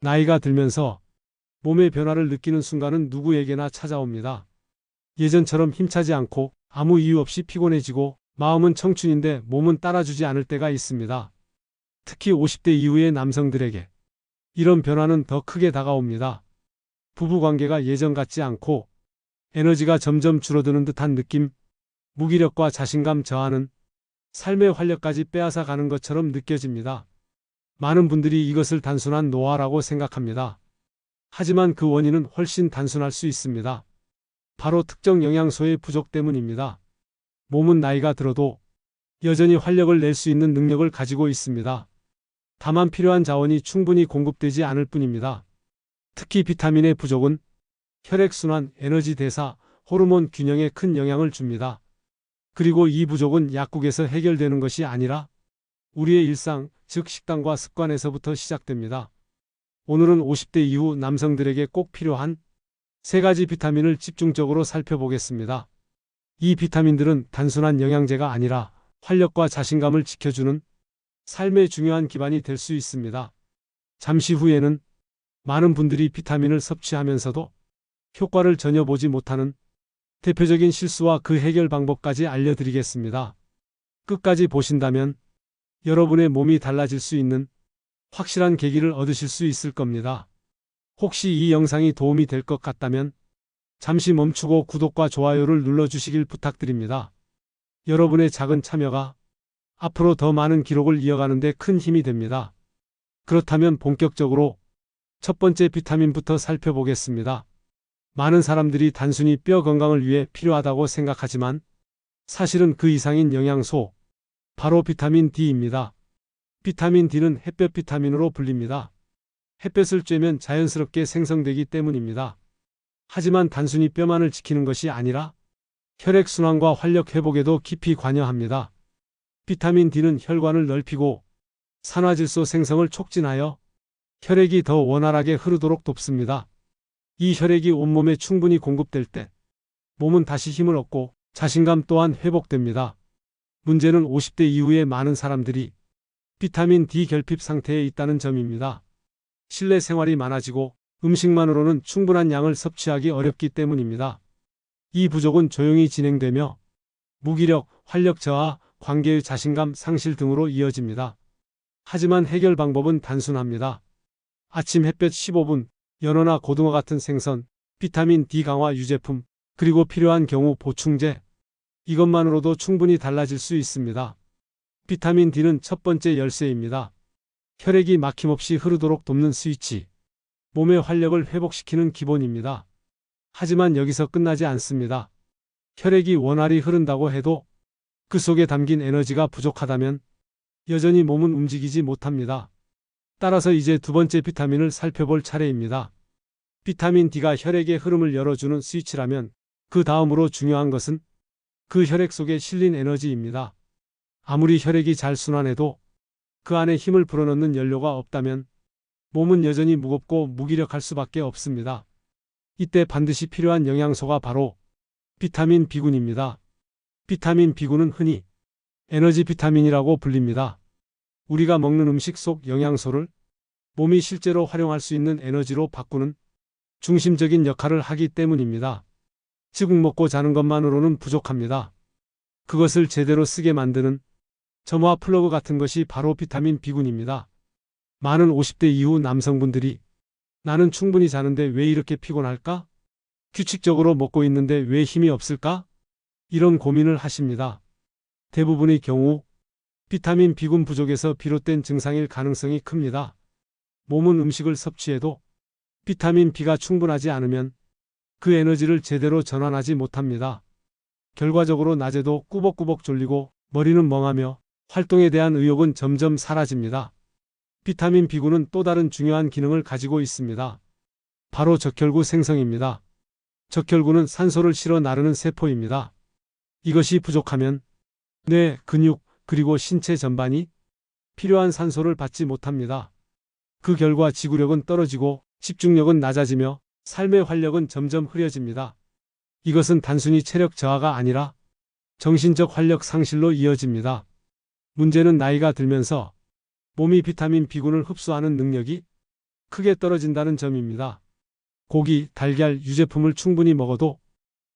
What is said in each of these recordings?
나이가 들면서 몸의 변화를 느끼는 순간은 누구에게나 찾아옵니다. 예전처럼 힘차지 않고 아무 이유 없이 피곤해지고 마음은 청춘인데 몸은 따라주지 않을 때가 있습니다. 특히 50대 이후의 남성들에게 이런 변화는 더 크게 다가옵니다. 부부 관계가 예전 같지 않고 에너지가 점점 줄어드는 듯한 느낌, 무기력과 자신감 저하는 삶의 활력까지 빼앗아 가는 것처럼 느껴집니다. 많은 분들이 이것을 단순한 노화라고 생각합니다. 하지만 그 원인은 훨씬 단순할 수 있습니다. 바로 특정 영양소의 부족 때문입니다. 몸은 나이가 들어도 여전히 활력을 낼 수 있는 능력을 가지고 있습니다. 다만 필요한 자원이 충분히 공급되지 않을 뿐입니다. 특히 비타민의 부족은 혈액순환, 에너지 대사, 호르몬 균형에 큰 영향을 줍니다. 그리고 이 부족은 약국에서 해결되는 것이 아니라 우리의 일상, 즉 식단과 습관에서부터 시작됩니다. 오늘은 50대 이후 남성들에게 꼭 필요한 세 가지 비타민을 집중적으로 살펴보겠습니다. 이 비타민들은 단순한 영양제가 아니라 활력과 자신감을 지켜주는 삶의 중요한 기반이 될 수 있습니다. 잠시 후에는 많은 분들이 비타민을 섭취하면서도 효과를 전혀 보지 못하는 대표적인 실수와 그 해결 방법까지 알려드리겠습니다. 끝까지 보신다면 여러분의 몸이 달라질 수 있는 확실한 계기를 얻으실 수 있을 겁니다. 혹시 이 영상이 도움이 될 것 같다면 잠시 멈추고 구독과 좋아요를 눌러주시길 부탁드립니다. 여러분의 작은 참여가 앞으로 더 많은 기록을 이어가는 데 큰 힘이 됩니다. 그렇다면 본격적으로 첫 번째 비타민부터 살펴보겠습니다. 많은 사람들이 단순히 뼈 건강을 위해 필요하다고 생각하지만 사실은 그 이상인 영양소, 바로 비타민 D입니다. 비타민 D는 햇볕 비타민으로 불립니다. 햇볕을 쬐면 자연스럽게 생성되기 때문입니다. 하지만 단순히 뼈만을 지키는 것이 아니라 혈액순환과 활력 회복에도 깊이 관여합니다. 비타민 D는 혈관을 넓히고 산화질소 생성을 촉진하여 혈액이 더 원활하게 흐르도록 돕습니다. 이 혈액이 온몸에 충분히 공급될 때 몸은 다시 힘을 얻고 자신감 또한 회복됩니다. 문제는 50대 이후에 많은 사람들이 비타민 D 결핍 상태에 있다는 점입니다. 실내 생활이 많아지고 음식만으로는 충분한 양을 섭취하기 어렵기 때문입니다. 이 부족은 조용히 진행되며 무기력, 활력 저하, 관계의 자신감 상실 등으로 이어집니다. 하지만 해결 방법은 단순합니다. 아침 햇볕 15분, 연어나 고등어 같은 생선, 비타민 D 강화 유제품, 그리고 필요한 경우 보충제. 이것만으로도 충분히 달라질 수 있습니다. 비타민 D는 첫 번째 열쇠입니다. 혈액이 막힘없이 흐르도록 돕는 스위치. 몸의 활력을 회복시키는 기본입니다. 하지만 여기서 끝나지 않습니다. 혈액이 원활히 흐른다고 해도 그 속에 담긴 에너지가 부족하다면 여전히 몸은 움직이지 못합니다. 따라서 이제 두 번째 비타민을 살펴볼 차례입니다. 비타민 D가 혈액의 흐름을 열어주는 스위치라면 그 다음으로 중요한 것은 그 혈액 속에 실린 에너지입니다. 아무리 혈액이 잘 순환해도 그 안에 힘을 불어넣는 연료가 없다면 몸은 여전히 무겁고 무기력할 수밖에 없습니다. 이때 반드시 필요한 영양소가 바로 비타민 B군입니다. 비타민 B군은 흔히 에너지 비타민이라고 불립니다. 우리가 먹는 음식 속 영양소를 몸이 실제로 활용할 수 있는 에너지로 바꾸는 중심적인 역할을 하기 때문입니다. 즉 먹고 자는 것만으로는 부족합니다. 그것을 제대로 쓰게 만드는 점화 플러그 같은 것이 바로 비타민 B군입니다. 많은 50대 이후 남성분들이 나는 충분히 자는데 왜 이렇게 피곤할까? 규칙적으로 먹고 있는데 왜 힘이 없을까? 이런 고민을 하십니다. 대부분의 경우 비타민 B군 부족에서 비롯된 증상일 가능성이 큽니다. 몸은 음식을 섭취해도 비타민 B가 충분하지 않으면 그 에너지를 제대로 전환하지 못합니다. 결과적으로 낮에도 꾸벅꾸벅 졸리고 머리는 멍하며 활동에 대한 의욕은 점점 사라집니다. 비타민 B군은 또 다른 중요한 기능을 가지고 있습니다. 바로 적혈구 생성입니다. 적혈구는 산소를 실어 나르는 세포입니다. 이것이 부족하면 뇌, 근육, 그리고 신체 전반이 필요한 산소를 받지 못합니다. 그 결과 지구력은 떨어지고 집중력은 낮아지며 삶의 활력은 점점 흐려집니다. 이것은 단순히 체력 저하가 아니라 정신적 활력 상실로 이어집니다. 문제는 나이가 들면서 몸이 비타민 B군을 흡수하는 능력이 크게 떨어진다는 점입니다. 고기, 달걀, 유제품을 충분히 먹어도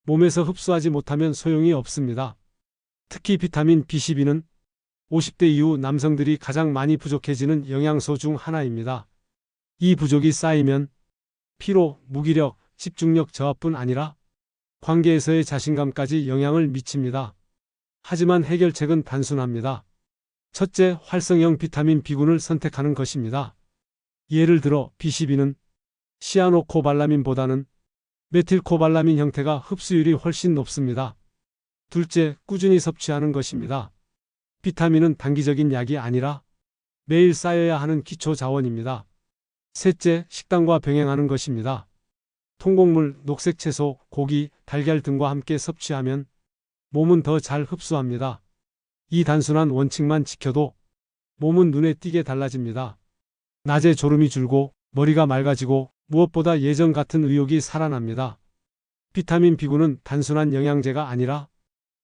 몸에서 흡수하지 못하면 소용이 없습니다. 특히 비타민 B12는 50대 이후 남성들이 가장 많이 부족해지는 영양소 중 하나입니다. 이 부족이 쌓이면 피로, 무기력, 집중력 저하뿐 아니라 관계에서의 자신감까지 영향을 미칩니다. 하지만 해결책은 단순합니다. 첫째, 활성형 비타민 B군을 선택하는 것입니다. 예를 들어 B12는 시아노코발라민보다는 메틸코발라민 형태가 흡수율이 훨씬 높습니다. 둘째, 꾸준히 섭취하는 것입니다. 비타민은 단기적인 약이 아니라 매일 쌓여야 하는 기초 자원입니다. 셋째, 식단과 병행하는 것입니다. 통곡물, 녹색 채소, 고기, 달걀 등과 함께 섭취하면 몸은 더 잘 흡수합니다. 이 단순한 원칙만 지켜도 몸은 눈에 띄게 달라집니다. 낮에 졸음이 줄고 머리가 맑아지고 무엇보다 예전 같은 의욕이 살아납니다. 비타민 B군은 단순한 영양제가 아니라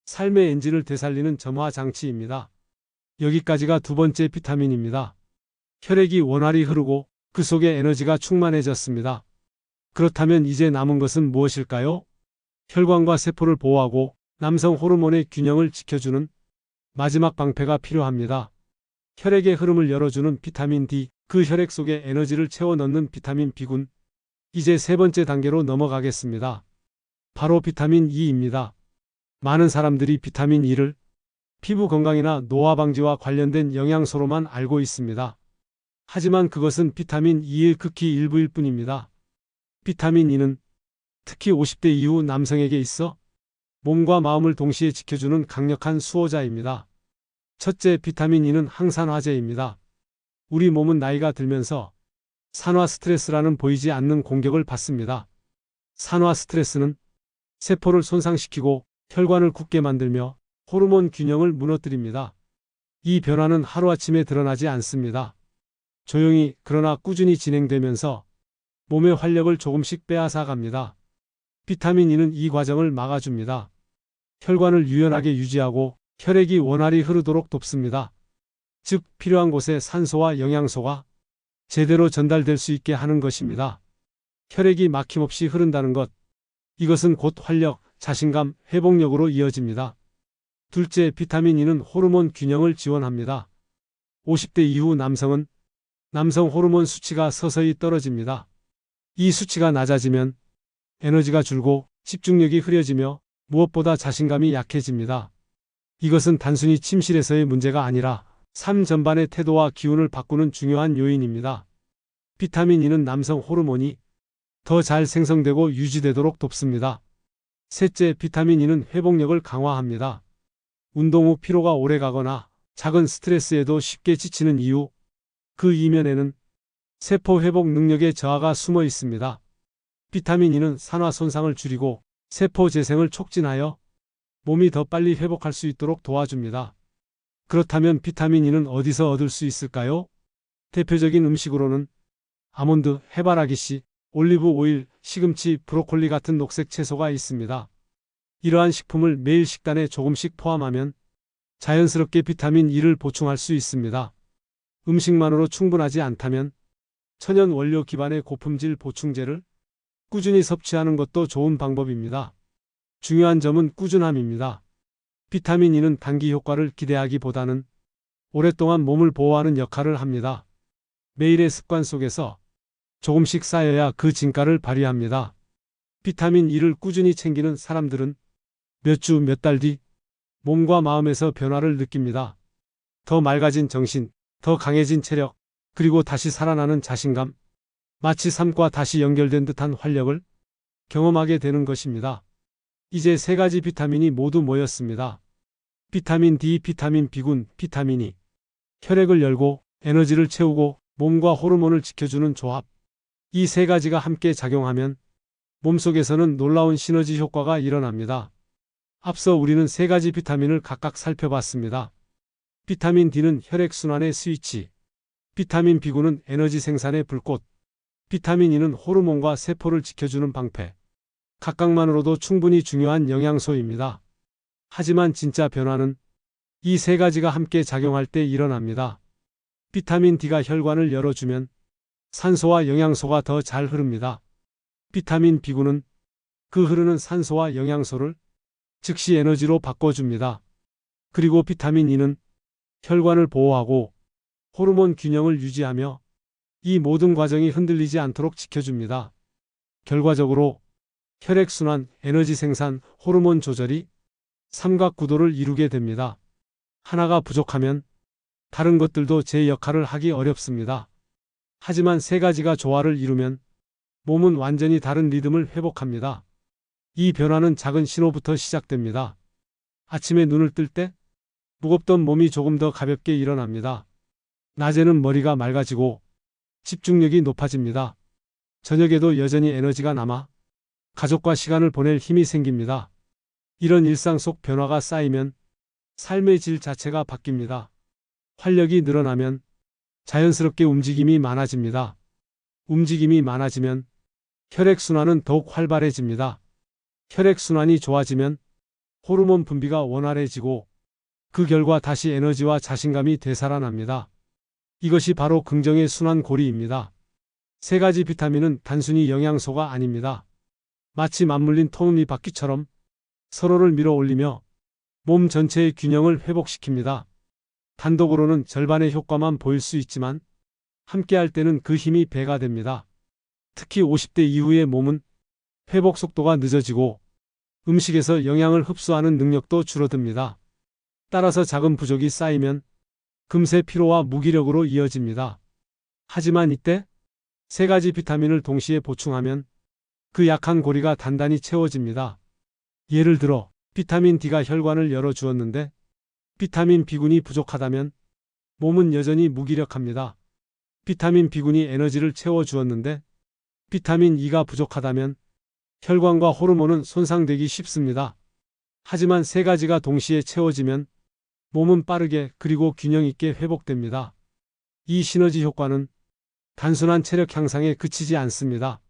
삶의 엔진을 되살리는 점화 장치입니다. 여기까지가 두 번째 비타민입니다. 혈액이 원활히 흐르고 그 속에 에너지가 충만해졌습니다. 그렇다면 이제 남은 것은 무엇일까요? 혈관과 세포를 보호하고 남성 호르몬의 균형을 지켜주는 마지막 방패가 필요합니다. 혈액의 흐름을 열어주는 비타민 D, 그 혈액 속에 에너지를 채워 넣는 비타민 B군. 이제 세 번째 단계로 넘어가겠습니다. 바로 비타민 E입니다. 많은 사람들이 비타민 E를 피부 건강이나 노화 방지와 관련된 영양소로만 알고 있습니다. 하지만 그것은 비타민 E의 극히 일부일 뿐입니다. 비타민 E는 특히 50대 이후 남성에게 있어 몸과 마음을 동시에 지켜주는 강력한 수호자입니다. 첫째, 비타민 E는 항산화제입니다. 우리 몸은 나이가 들면서 산화 스트레스라는 보이지 않는 공격을 받습니다. 산화 스트레스는 세포를 손상시키고 혈관을 굳게 만들며 호르몬 균형을 무너뜨립니다. 이 변화는 하루아침에 드러나지 않습니다. 조용히 그러나 꾸준히 진행되면서 몸의 활력을 조금씩 빼앗아 갑니다. 비타민 E는 이 과정을 막아줍니다. 혈관을 유연하게 유지하고 혈액이 원활히 흐르도록 돕습니다. 즉, 필요한 곳에 산소와 영양소가 제대로 전달될 수 있게 하는 것입니다. 혈액이 막힘없이 흐른다는 것. 이것은 곧 활력, 자신감, 회복력으로 이어집니다. 둘째, 비타민 E는 호르몬 균형을 지원합니다. 50대 이후 남성은 남성 호르몬 수치가 서서히 떨어집니다. 이 수치가 낮아지면 에너지가 줄고 집중력이 흐려지며 무엇보다 자신감이 약해집니다. 이것은 단순히 침실에서의 문제가 아니라 삶 전반의 태도와 기운을 바꾸는 중요한 요인입니다. 비타민 E는 남성 호르몬이 더 잘 생성되고 유지되도록 돕습니다. 셋째, 비타민 E는 회복력을 강화합니다. 운동 후 피로가 오래 가거나 작은 스트레스에도 쉽게 지치는 이유, 그 이면에는 세포 회복 능력의 저하가 숨어 있습니다. 비타민 E는 산화 손상을 줄이고 세포 재생을 촉진하여 몸이 더 빨리 회복할 수 있도록 도와줍니다. 그렇다면 비타민 E는 어디서 얻을 수 있을까요? 대표적인 음식으로는 아몬드, 해바라기 씨, 올리브 오일, 시금치, 브로콜리 같은 녹색 채소가 있습니다. 이러한 식품을 매일 식단에 조금씩 포함하면 자연스럽게 비타민 E를 보충할 수 있습니다. 음식만으로 충분하지 않다면 천연 원료 기반의 고품질 보충제를 꾸준히 섭취하는 것도 좋은 방법입니다. 중요한 점은 꾸준함입니다. 비타민 E는 단기 효과를 기대하기보다는 오랫동안 몸을 보호하는 역할을 합니다. 매일의 습관 속에서 조금씩 쌓여야 그 진가를 발휘합니다. 비타민 E를 꾸준히 챙기는 사람들은 몇 주, 몇 달 뒤 몸과 마음에서 변화를 느낍니다. 더 맑아진 정신, 더 강해진 체력, 그리고 다시 살아나는 자신감, 마치 삶과 다시 연결된 듯한 활력을 경험하게 되는 것입니다. 이제 세 가지 비타민이 모두 모였습니다. 비타민 D, 비타민 B군, 비타민이 혈액을 열고 에너지를 채우고 몸과 호르몬을 지켜주는 조합. 이 세 가지가 함께 작용하면 몸속에서는 놀라운 시너지 효과가 일어납니다. 앞서 우리는 세 가지 비타민을 각각 살펴봤습니다. 비타민 D는 혈액순환의 스위치, 비타민 B군은 에너지 생산의 불꽃, 비타민 E는 호르몬과 세포를 지켜주는 방패. 각각만으로도 충분히 중요한 영양소입니다. 하지만 진짜 변화는 이 세 가지가 함께 작용할 때 일어납니다. 비타민 D가 혈관을 열어주면 산소와 영양소가 더 잘 흐릅니다. 비타민 B군은 그 흐르는 산소와 영양소를 즉시 에너지로 바꿔줍니다. 그리고 비타민 E는 혈관을 보호하고 호르몬 균형을 유지하며 이 모든 과정이 흔들리지 않도록 지켜줍니다. 결과적으로 혈액순환, 에너지 생산, 호르몬 조절이 삼각구도를 이루게 됩니다. 하나가 부족하면 다른 것들도 제 역할을 하기 어렵습니다. 하지만 세 가지가 조화를 이루면 몸은 완전히 다른 리듬을 회복합니다. 이 변화는 작은 신호부터 시작됩니다. 아침에 눈을 뜰 때 무겁던 몸이 조금 더 가볍게 일어납니다. 낮에는 머리가 맑아지고 집중력이 높아집니다. 저녁에도 여전히 에너지가 남아 가족과 시간을 보낼 힘이 생깁니다. 이런 일상 속 변화가 쌓이면 삶의 질 자체가 바뀝니다. 활력이 늘어나면 자연스럽게 움직임이 많아집니다. 움직임이 많아지면 혈액순환은 더욱 활발해집니다. 혈액순환이 좋아지면 호르몬 분비가 원활해지고 그 결과 다시 에너지와 자신감이 되살아납니다. 이것이 바로 긍정의 순환 고리입니다. 세 가지 비타민은 단순히 영양소가 아닙니다. 마치 맞물린 톱니바퀴처럼 서로를 밀어 올리며 몸 전체의 균형을 회복시킵니다. 단독으로는 절반의 효과만 보일 수 있지만 함께할 때는 그 힘이 배가 됩니다. 특히 50대 이후의 몸은 회복 속도가 늦어지고 음식에서 영양을 흡수하는 능력도 줄어듭니다. 따라서 작은 부족이 쌓이면 금세 피로와 무기력으로 이어집니다. 하지만 이때 세 가지 비타민을 동시에 보충하면 그 약한 고리가 단단히 채워집니다. 예를 들어 비타민 D가 혈관을 열어주었는데 비타민 B군이 부족하다면 몸은 여전히 무기력합니다. 비타민 B군이 에너지를 채워주었는데 비타민 E가 부족하다면 혈관과 호르몬은 손상되기 쉽습니다. 하지만 세 가지가 동시에 채워지면 몸은 빠르게 그리고 균형 있게 회복됩니다. 이 시너지 효과는 단순한 체력 향상에 그치지 않습니다.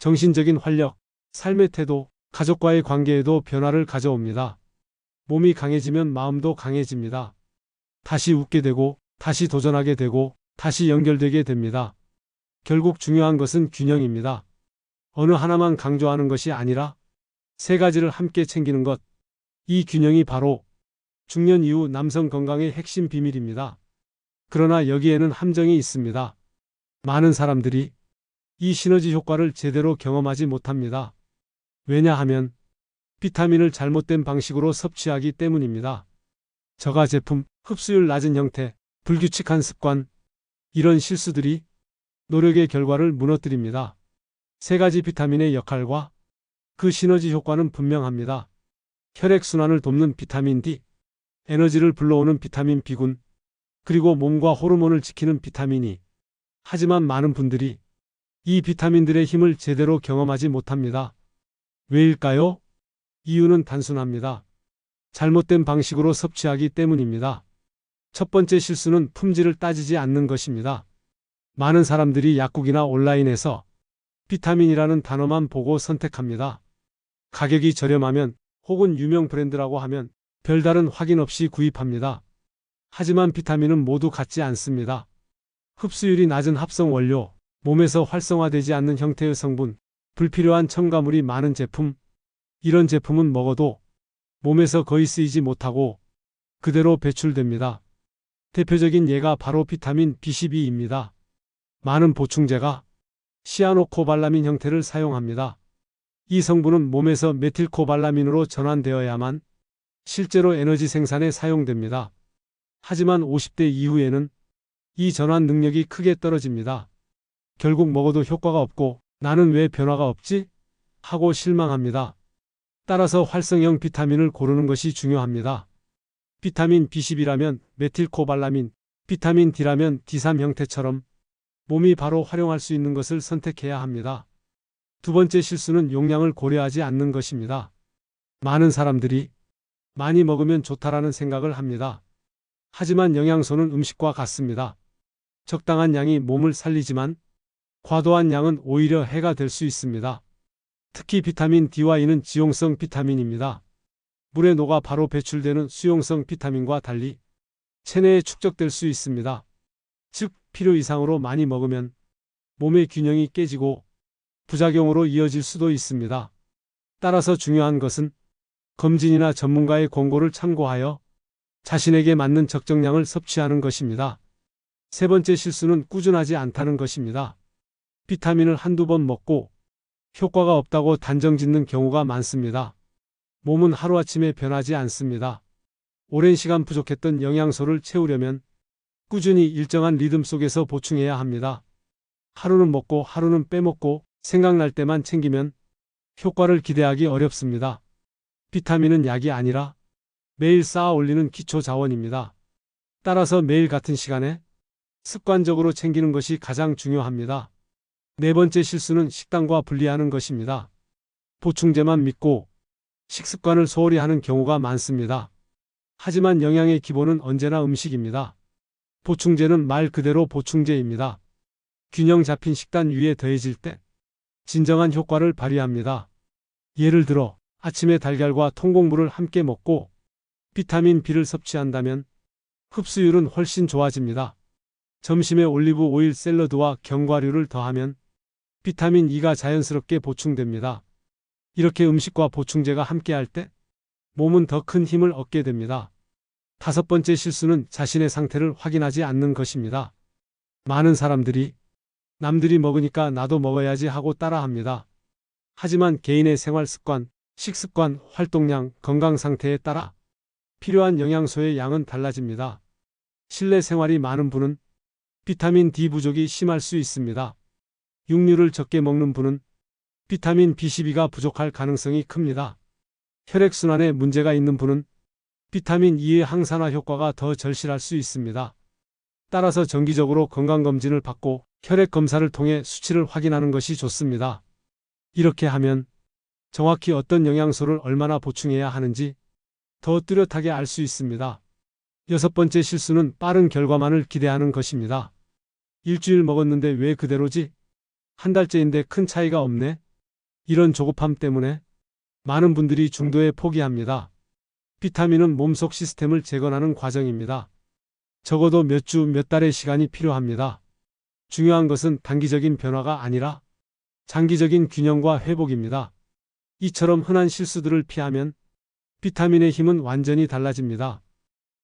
정신적인 활력, 삶의 태도, 가족과의 관계에도 변화를 가져옵니다. 몸이 강해지면 마음도 강해집니다. 다시 웃게 되고, 다시 도전하게 되고, 다시 연결되게 됩니다. 결국 중요한 것은 균형입니다. 어느 하나만 강조하는 것이 아니라 세 가지를 함께 챙기는 것. 이 균형이 바로 중년 이후 남성 건강의 핵심 비밀입니다. 그러나 여기에는 함정이 있습니다. 많은 사람들이 이 시너지 효과를 제대로 경험하지 못합니다. 왜냐하면 비타민을 잘못된 방식으로 섭취하기 때문입니다. 저가 제품, 흡수율 낮은 형태, 불규칙한 습관, 이런 실수들이 노력의 결과를 무너뜨립니다. 세 가지 비타민의 역할과 그 시너지 효과는 분명합니다. 혈액순환을 돕는 비타민 D, 에너지를 불러오는 비타민 B군, 그리고 몸과 호르몬을 지키는 비타민 E. 하지만 많은 분들이 이 비타민들의 힘을 제대로 경험하지 못합니다. 왜일까요? 이유는 단순합니다. 잘못된 방식으로 섭취하기 때문입니다. 첫 번째 실수는 품질을 따지지 않는 것입니다. 많은 사람들이 약국이나 온라인에서 비타민이라는 단어만 보고 선택합니다. 가격이 저렴하면 혹은 유명 브랜드라고 하면 별다른 확인 없이 구입합니다. 하지만 비타민은 모두 같지 않습니다. 흡수율이 낮은 합성 원료, 몸에서 활성화되지 않는 형태의 성분, 불필요한 첨가물이 많은 제품, 이런 제품은 먹어도 몸에서 거의 쓰이지 못하고 그대로 배출됩니다. 대표적인 예가 바로 비타민 B12입니다. 많은 보충제가 시아노코발라민 형태를 사용합니다. 이 성분은 몸에서 메틸코발라민으로 전환되어야만 실제로 에너지 생산에 사용됩니다. 하지만 50대 이후에는 이 전환 능력이 크게 떨어집니다. 결국 먹어도 효과가 없고 나는 왜 변화가 없지? 하고 실망합니다. 따라서 활성형 비타민을 고르는 것이 중요합니다. 비타민 B10이라면 메틸코발라민, 비타민 D라면 D3 형태처럼 몸이 바로 활용할 수 있는 것을 선택해야 합니다. 두 번째 실수는 용량을 고려하지 않는 것입니다. 많은 사람들이 많이 먹으면 좋다라는 생각을 합니다. 하지만 영양소는 음식과 같습니다. 적당한 양이 몸을 살리지만 과도한 양은 오히려 해가 될 수 있습니다. 특히 비타민 D와 E는 지용성 비타민입니다. 물에 녹아 바로 배출되는 수용성 비타민과 달리 체내에 축적될 수 있습니다. 즉, 필요 이상으로 많이 먹으면 몸의 균형이 깨지고 부작용으로 이어질 수도 있습니다. 따라서 중요한 것은 검진이나 전문가의 권고를 참고하여 자신에게 맞는 적정량을 섭취하는 것입니다. 세 번째 실수는 꾸준하지 않다는 것입니다. 비타민을 한두 번 먹고 효과가 없다고 단정 짓는 경우가 많습니다. 몸은 하루아침에 변하지 않습니다. 오랜 시간 부족했던 영양소를 채우려면 꾸준히 일정한 리듬 속에서 보충해야 합니다. 하루는 먹고 하루는 빼먹고 생각날 때만 챙기면 효과를 기대하기 어렵습니다. 비타민은 약이 아니라 매일 쌓아 올리는 기초 자원입니다. 따라서 매일 같은 시간에 습관적으로 챙기는 것이 가장 중요합니다. 네 번째 실수는 식단과 분리하는 것입니다. 보충제만 믿고 식습관을 소홀히 하는 경우가 많습니다. 하지만 영양의 기본은 언제나 음식입니다. 보충제는 말 그대로 보충제입니다. 균형 잡힌 식단 위에 더해질 때 진정한 효과를 발휘합니다. 예를 들어 아침에 달걀과 통곡물을 함께 먹고 비타민 B를 섭취한다면 흡수율은 훨씬 좋아집니다. 점심에 올리브 오일 샐러드와 견과류를 더하면 비타민 E가 자연스럽게 보충됩니다. 이렇게 음식과 보충제가 함께할 때 몸은 더 큰 힘을 얻게 됩니다. 다섯 번째 실수는 자신의 상태를 확인하지 않는 것입니다. 많은 사람들이 남들이 먹으니까 나도 먹어야지 하고 따라합니다. 하지만 개인의 생활 습관, 식습관, 활동량, 건강 상태에 따라 필요한 영양소의 양은 달라집니다. 실내 생활이 많은 분은 비타민 D 부족이 심할 수 있습니다. 육류를 적게 먹는 분은 비타민 B12가 부족할 가능성이 큽니다. 혈액순환에 문제가 있는 분은 비타민 E의 항산화 효과가 더 절실할 수 있습니다. 따라서 정기적으로 건강검진을 받고 혈액 검사를 통해 수치를 확인하는 것이 좋습니다. 이렇게 하면 정확히 어떤 영양소를 얼마나 보충해야 하는지 더 뚜렷하게 알 수 있습니다. 여섯 번째 실수는 빠른 결과만을 기대하는 것입니다. 일주일 먹었는데 왜 그대로지? 한 달째인데 큰 차이가 없네? 이런 조급함 때문에 많은 분들이 중도에 포기합니다. 비타민은 몸속 시스템을 재건하는 과정입니다. 적어도 몇 주, 몇 달의 시간이 필요합니다. 중요한 것은 단기적인 변화가 아니라 장기적인 균형과 회복입니다. 이처럼 흔한 실수들을 피하면 비타민의 힘은 완전히 달라집니다.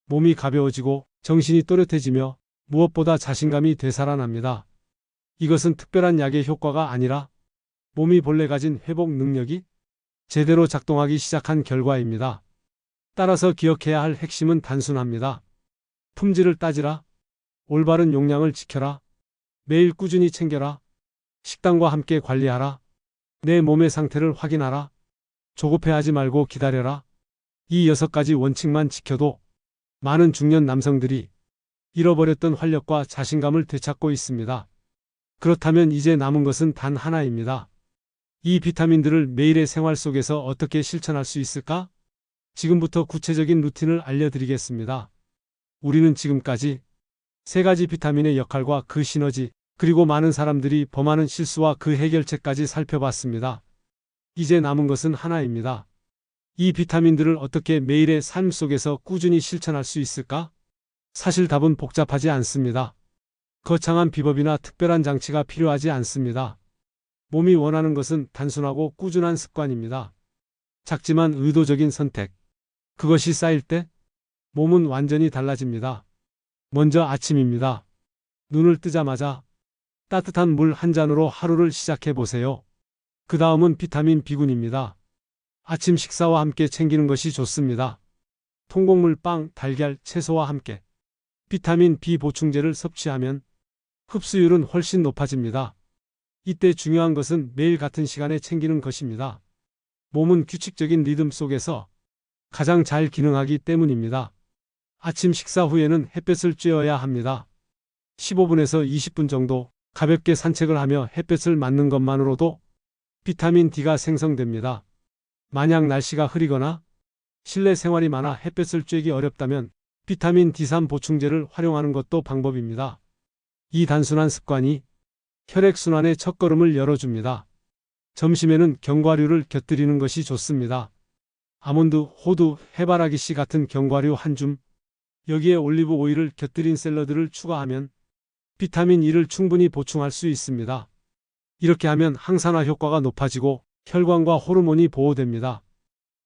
몸이 가벼워지고 정신이 또렷해지며 무엇보다 자신감이 되살아납니다. 이것은 특별한 약의 효과가 아니라 몸이 본래 가진 회복 능력이 제대로 작동하기 시작한 결과입니다. 따라서 기억해야 할 핵심은 단순합니다. 품질을 따지라. 올바른 용량을 지켜라. 매일 꾸준히 챙겨라. 식단과 함께 관리하라. 내 몸의 상태를 확인하라. 조급해하지 말고 기다려라. 이 여섯 가지 원칙만 지켜도 많은 중년 남성들이 잃어버렸던 활력과 자신감을 되찾고 있습니다. 그렇다면 이제 남은 것은 단 하나입니다. 이 비타민들을 매일의 생활 속에서 어떻게 실천할 수 있을까? 지금부터 구체적인 루틴을 알려드리겠습니다. 우리는 지금까지 세 가지 비타민의 역할과 그 시너지, 그리고 많은 사람들이 범하는 실수와 그 해결책까지 살펴봤습니다. 이제 남은 것은 하나입니다. 이 비타민들을 어떻게 매일의 삶 속에서 꾸준히 실천할 수 있을까? 사실 답은 복잡하지 않습니다. 거창한 비법이나 특별한 장치가 필요하지 않습니다. 몸이 원하는 것은 단순하고 꾸준한 습관입니다. 작지만 의도적인 선택. 그것이 쌓일 때 몸은 완전히 달라집니다. 먼저 아침입니다. 눈을 뜨자마자 따뜻한 물 한 잔으로 하루를 시작해 보세요. 그 다음은 비타민 B군입니다. 아침 식사와 함께 챙기는 것이 좋습니다. 통곡물, 빵, 달걀, 채소와 함께 비타민 B 보충제를 섭취하면 흡수율은 훨씬 높아집니다. 이때 중요한 것은 매일 같은 시간에 챙기는 것입니다. 몸은 규칙적인 리듬 속에서 가장 잘 기능하기 때문입니다. 아침 식사 후에는 햇볕을 쬐어야 합니다. 15분에서 20분 정도 가볍게 산책을 하며 햇볕을 맞는 것만으로도 비타민 D가 생성됩니다. 만약 날씨가 흐리거나 실내 생활이 많아 햇볕을 쬐기 어렵다면 비타민 D3 보충제를 활용하는 것도 방법입니다. 이 단순한 습관이 혈액순환의 첫걸음을 열어줍니다. 점심에는 견과류를 곁들이는 것이 좋습니다. 아몬드, 호두, 해바라기 씨 같은 견과류 한 줌, 여기에 올리브 오일을 곁들인 샐러드를 추가하면 비타민 E를 충분히 보충할 수 있습니다. 이렇게 하면 항산화 효과가 높아지고 혈관과 호르몬이 보호됩니다.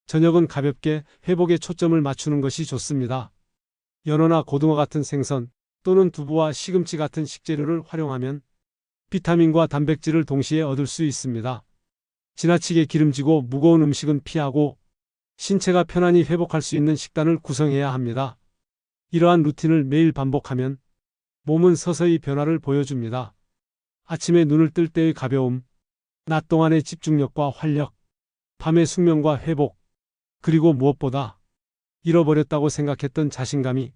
저녁은 가볍게 회복에 초점을 맞추는 것이 좋습니다. 연어나 고등어 같은 생선 또는 두부와 시금치 같은 식재료를 활용하면 비타민과 단백질을 동시에 얻을 수 있습니다. 지나치게 기름지고 무거운 음식은 피하고 신체가 편안히 회복할 수 있는 식단을 구성해야 합니다. 이러한 루틴을 매일 반복하면 몸은 서서히 변화를 보여줍니다. 아침에 눈을 뜰 때의 가벼움, 낮 동안의 집중력과 활력, 밤의 숙면과 회복, 그리고 무엇보다 잃어버렸다고 생각했던 자신감이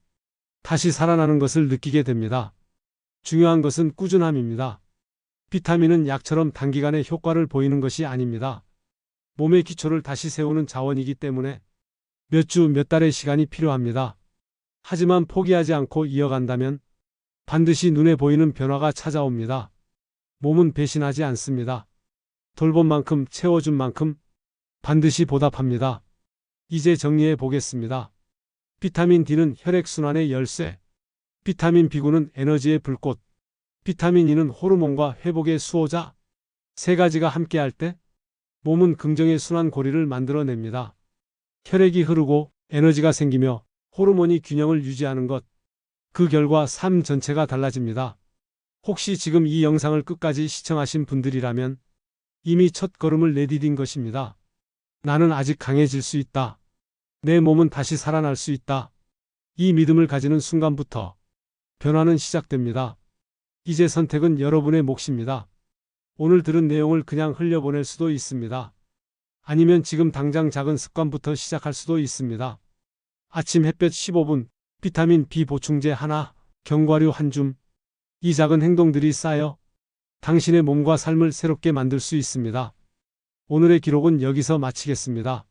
다시 살아나는 것을 느끼게 됩니다. 중요한 것은 꾸준함입니다. 비타민은 약처럼 단기간에 효과를 보이는 것이 아닙니다. 몸의 기초를 다시 세우는 자원이기 때문에 몇 주, 몇 달의 시간이 필요합니다. 하지만 포기하지 않고 이어간다면 반드시 눈에 보이는 변화가 찾아옵니다. 몸은 배신하지 않습니다. 돌본 만큼 채워준 만큼 반드시 보답합니다. 이제 정리해 보겠습니다. 비타민 D는 혈액순환의 열쇠, 비타민 B9는 에너지의 불꽃, 비타민 E는 호르몬과 회복의 수호자. 세 가지가 함께할 때 몸은 긍정의 순환 고리를 만들어냅니다. 혈액이 흐르고 에너지가 생기며 호르몬이 균형을 유지하는 것. 그 결과 삶 전체가 달라집니다. 혹시 지금 이 영상을 끝까지 시청하신 분들이라면 이미 첫 걸음을 내디딘 것입니다. 나는 아직 강해질 수 있다. 내 몸은 다시 살아날 수 있다. 이 믿음을 가지는 순간부터 변화는 시작됩니다. 이제 선택은 여러분의 몫입니다. 오늘 들은 내용을 그냥 흘려보낼 수도 있습니다. 아니면 지금 당장 작은 습관부터 시작할 수도 있습니다. 아침 햇볕 15분, 비타민 B 보충제 하나, 견과류 한 줌. 이 작은 행동들이 쌓여 당신의 몸과 삶을 새롭게 만들 수 있습니다. 오늘의 기록은 여기서 마치겠습니다.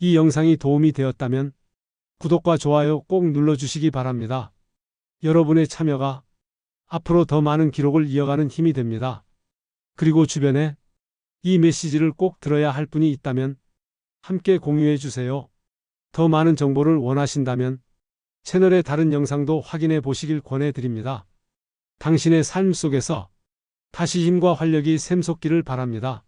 이 영상이 도움이 되었다면 구독과 좋아요 꼭 눌러주시기 바랍니다. 여러분의 참여가 앞으로 더 많은 기록을 이어가는 힘이 됩니다. 그리고 주변에 이 메시지를 꼭 들어야 할 분이 있다면 함께 공유해 주세요. 더 많은 정보를 원하신다면 채널의 다른 영상도 확인해 보시길 권해드립니다. 당신의 삶 속에서 다시 힘과 활력이 샘솟기를 바랍니다.